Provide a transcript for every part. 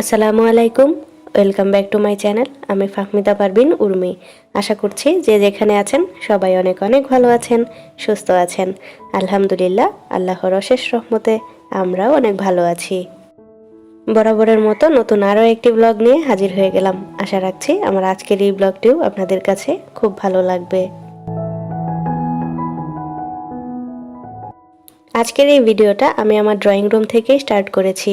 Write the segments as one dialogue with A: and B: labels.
A: আসসালামু আলাইকুম welcome back to my channel আমি ফাহমিদা পারবিন উর্মি। আশা করছি যে যেখানে আছেন সবাই অনেক অনেক ভালো আছেন, সুস্থ আছেন। আলহামদুলিল্লাহ, আল্লাহর অশেষ রহমতে আমরাও অনেক ভালো আছি। বরাবরের মতো নতুন আরও একটি ব্লগ নিয়ে হাজির হয়ে গেলাম। আশা রাখছি আমার আজকের এই ব্লগটিও আপনাদের কাছে খুব ভালো লাগবে। আজকের এই ভিডিওটা আমি আমার ড্রয়িং রুম থেকেই স্টার্ট করেছি।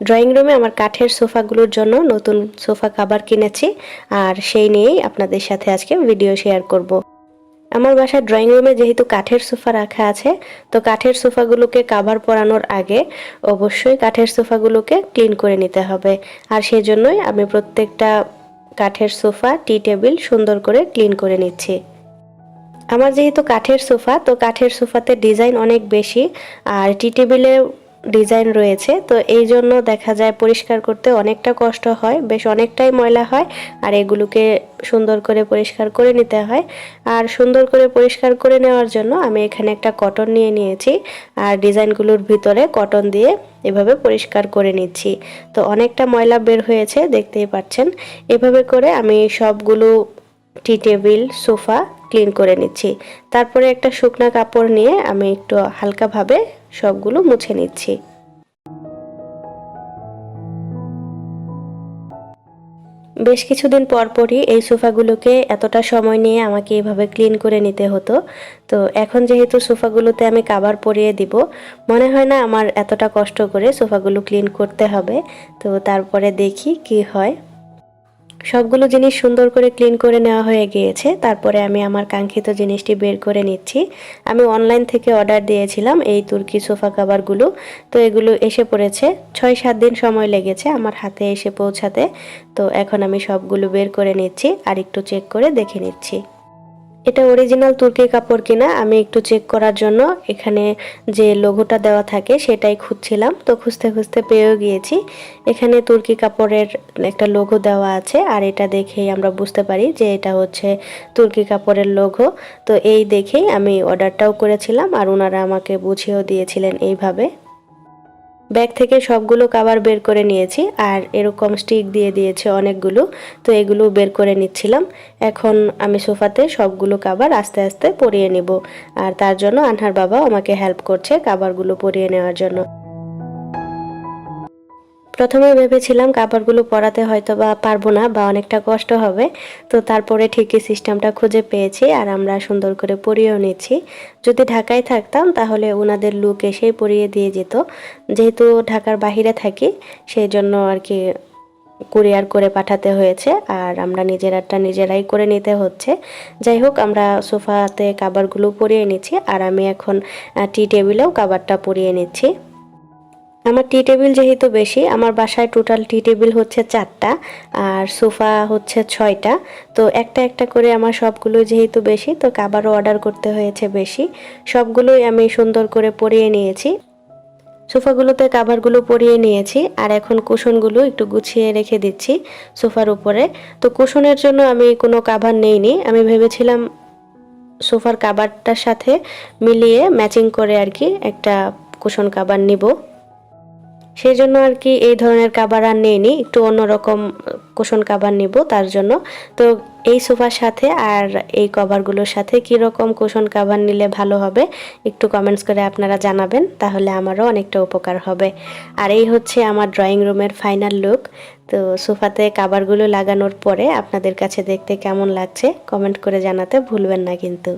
A: ড্রয়িং রুমে আমার কাঠের সোফাগুলোর জন্য নতুন সোফা কাভার কিনেছি আর সেই নিয়েই আপনাদের সাথে আজকে ভিডিও শেয়ার করব। আমার বাসার ড্রয়িং রুমে যেহেতু কাঠের সোফা রাখা আছে, তো কাঠের সোফাগুলোকে কাভার পরানোর আগে অবশ্যই কাঠের সোফাগুলোকে ক্লিন করে নিতে হবে আর সেই জন্যই আমি প্রত্যেকটা কাঠের সোফা টি টেবিল সুন্দর করে ক্লিন করে নিচ্ছি আমার যেহেতু কাঠের সোফা, তো কাঠের সোফাতে ডিজাইন অনেক বেশি, আর টি টেবিলে ডিজাইন রয়েছে। তো এই জন্য দেখা যায় পরিষ্কার করতে অনেকটা কষ্ট হয়, বেশ অনেকটাই ময়লা হয়, আর এগুলোকে সুন্দর করে পরিষ্কার করে নিতে হয়। আর সুন্দর করে পরিষ্কার করে নেওয়ার জন্য আমি এখানে একটা কটন নিয়ে নিয়েছি, আর ডিজাইনগুলোর ভিতরে কটন দিয়ে এভাবে পরিষ্কার করে নিচ্ছি। তো অনেকটা ময়লা বের হয়েছে, দেখতেই পাচ্ছেন। এভাবে করে আমি সবগুলো টি টেবিল, সোফা ক্লিন করে নিচ্ছি। তারপরে একটা শুকনা কাপড় নিয়ে আমি একটু হালকাভাবে সবগুলো মুছে নিচ্ছি। বেশ কিছুদিন পরপরই এই সোফাগুলোকে এতটা সময় নিয়ে আমাকে এভাবে ক্লিন করে নিতে হতো। তো এখন যেহেতু সোফাগুলোতে আমি কাবার পরিয়ে দিব, মনে হয় না আমার এতটা কষ্ট করে সোফাগুলো ক্লিন করতে হবে। তো তারপরে দেখি কি হয়। সবগুলো জিনিস সুন্দর করে ক্লিন করে নেওয়া হয়ে গিয়েছে। তারপরে আমি আমার কাঙ্ক্ষিত জিনিসটি বের করে নিচ্ছি। আমি অনলাইন থেকে অর্ডার দিয়েছিলাম এই তুর্কি সোফা কাভারগুলো তো এগুলো এসে পড়েছে। ছয় সাত দিন সময় লেগেছে আমার হাতে এসে পৌঁছাতে। তো এখন আমি সবগুলো বের করে নিচ্ছি। আর একটু চেক করে দেখে নিচ্ছি। এটা অরিজিনাল তুর্কি কাপড় কিনা আমি একটু চেক করার জন্য। এখানে যে লোগোটা দেওয়া থাকে সেটাই খুঁজছিলাম, তো খুঁজতে খুঁজতে পেয়েও গিয়েছি। এখানে তুর্কি কাপড়ের একটা লোগো দেওয়া আছে, আর এটা দেখেই আমরা বুঝতে পারি যে এটা হচ্ছে তুর্কি কাপড়ের লোগো তো এই দেখেই আমি অর্ডারটাও করেছিলাম, আর ওনারা আমাকে বুঝিয়েও দিয়েছিলেন এইভাবে। ব্যাগ থেকে সবগুলো কাবার বের করে নিয়েছি আর এরকম স্টিক দিয়ে দিয়েছে অনেকগুলো, তো এগুলো বের করে নিচ্ছিলাম। এখন আমি সোফাতে সবগুলো কাবার আস্তে আস্তে পরিয়ে নেব। আর তার জন্য আনহার বাবা আমাকে হেল্প করছে কাবারগুলো পরিয়ে নেওয়ার জন্য। প্রথমে ভেবেছিলাম কাপড়গুলো পরাতে হয়তো বা পারব না বা অনেকটা কষ্ট হবে। তো তারপরে ঠিকই সিস্টেমটা খুঁজে পেয়েছি আর আমরা সুন্দর করে পরিয়েও নিচ্ছি। যদি ঢাকায় থাকতাম তাহলে ওনাদের লুক এসেই পরিয়ে দিয়ে যেত। যেহেতু ঢাকার বাহিরে থাকি সেই জন্য আর কি কুরিয়ার করে পাঠাতে হয়েছে আর আমরা নিজেরাটা নিজেরাই করে নিতে হচ্ছে। যাই হোক, আমরা সোফাতে কাবারগুলো পরিয়ে নিচ্ছি আর আমি এখন টি টেবিলেও কাবারটা পরিয়ে নিচ্ছি। আমার টি টেবিল যেহেতু বেশি, আমার বাসায় টোটাল টি টেবিল হচ্ছে চারটা আর সোফা হচ্ছে ছয়টা। তো একটা একটা করে আমার সবগুলো যেহেতু বেশি, তো কাবারও অর্ডার করতে হয়েছে বেশি। সবগুলোই আমি সুন্দর করে পরিয়ে নিয়েছি। সোফাগুলোতে কাভারগুলো পরিয়ে নিয়েছি আর এখন কুশনগুলো একটু গুছিয়ে রেখে দিচ্ছি সোফার উপরে। তো কুশনের জন্য আমি কোনো কাভার নেইনি, আমি ভেবেছিলাম সোফার কাবারটার সাথে মিলিয়ে ম্যাচিং করে আর কি একটা কুশন কাবার নিব। সেই জন্য আর কি এই ধরনের কাবার আর নিইনি, একটু অন্যরকম কুশন কাবার নিব তার জন্য। তো এই সোফার সাথে আর এই কভারগুলোর সাথে কি রকম কুশন কাবার নিলে ভালো হবে, একটু কমেন্টস করে আপনারা জানাবেন, তাহলে আমারও অনেকটা উপকার হবে। আর এই হচ্ছে আমার ড্রয়িং রুমের ফাইনাল লুক তো সোফাতে কাবারগুলো লাগানোর পরে আপনাদের কাছে দেখতে কেমন লাগছে কমেন্ট করে জানাতে ভুলবেন না কিন্তু।